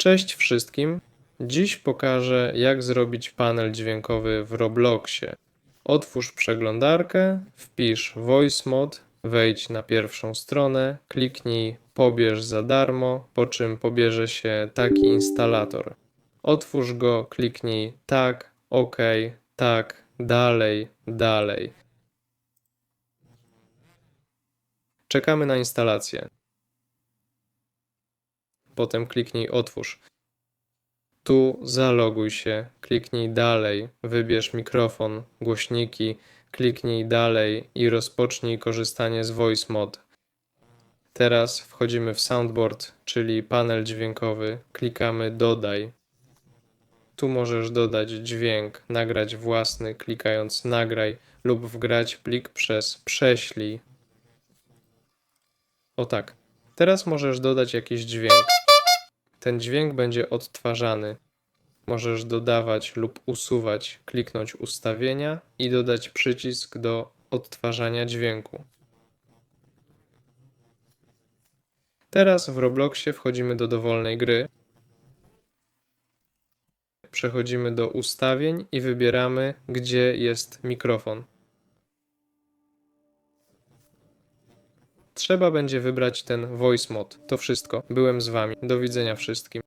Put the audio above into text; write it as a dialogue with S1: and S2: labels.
S1: Cześć wszystkim. Dziś pokażę, jak zrobić panel dźwiękowy w Robloxie. Otwórz przeglądarkę, wpisz VoiceMod, wejdź na pierwszą stronę, kliknij pobierz za darmo, po czym pobierze się taki instalator. Otwórz go, kliknij tak, OK, tak, dalej, dalej. Czekamy na instalację. Potem kliknij otwórz. Tu zaloguj się, kliknij dalej, wybierz mikrofon, głośniki, kliknij dalej i rozpocznij korzystanie z VoiceMod. Teraz wchodzimy w soundboard, czyli panel dźwiękowy, klikamy dodaj. Tu możesz dodać dźwięk, nagrać własny, klikając nagraj lub wgrać plik przez prześlij. O tak. Teraz możesz dodać jakiś dźwięk. Ten dźwięk będzie odtwarzany. Możesz dodawać lub usuwać, kliknąć ustawienia i dodać przycisk do odtwarzania dźwięku. Teraz w Robloxie wchodzimy do dowolnej gry. Przechodzimy do ustawień i wybieramy, gdzie jest mikrofon. Trzeba będzie wybrać ten voice mod. To wszystko. Byłem z wami. Do widzenia wszystkim.